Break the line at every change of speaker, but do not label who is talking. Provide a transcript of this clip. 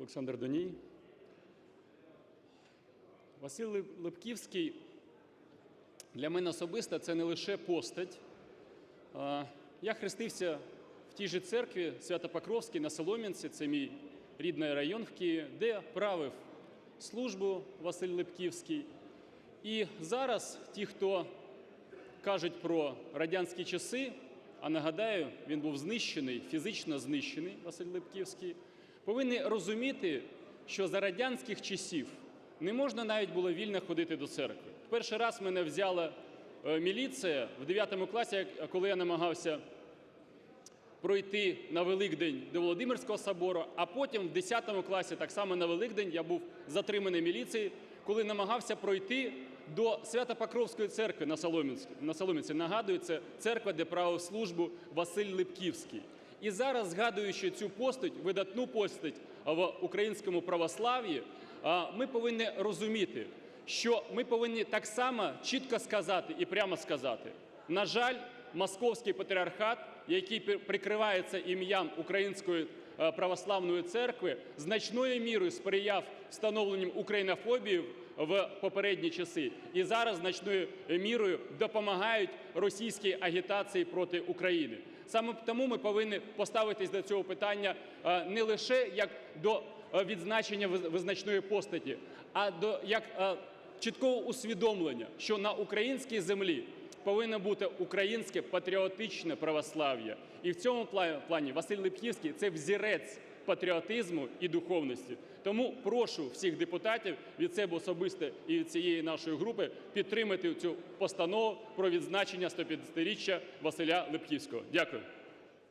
Олександр Доній. Василь Липківський для мене особисто це не лише постать. Я хрестився в тій же церкві Свято-Покровській на Солом'янці, це мій рідний район в Києві, де правив службу Василь Липківський. І зараз ті, хто кажуть про радянські часи, а нагадаю, він був знищений, фізично знищений Василь Липківський, повинні розуміти, що за радянських часів не можна навіть було вільно ходити до церкви. Перший раз мене взяла е, міліція в 9 класі, коли я намагався пройти на Великдень до Володимирського собору, а потім в 10 класі, так само на Великдень, я був затриманий міліцією, коли намагався пройти до Свято-Покровської церкви на Солом'янці. На Солом'янці. Нагадую, це церква, де правив службу Василь Липківський. І зараз, згадуючи цю постать, видатну постать в українському православ'ї, ми повинні розуміти, що ми повинні так само чітко сказати і прямо сказати: на жаль, московський патріархат, який прикривається ім'ям Української е, православної церкви, значною мірою сприяв встановленням українофобії в попередні часи, і зараз значною мірою допомагають російській агітації проти України. Саме тому ми повинні поставитись до цього питання е, не лише як до е, відзначення визначної постаті, а до як чіткого усвідомлення, що на українській землі повинно бути українське патріотичне православ'я. І в цьому пла- плані Василь Липківський це взірець патріотизму і духовності. Тому прошу всіх депутатів від себе особисто і від цієї нашої групи підтримати цю постанову про відзначення 150-річчя Василя Липківського. Дякую.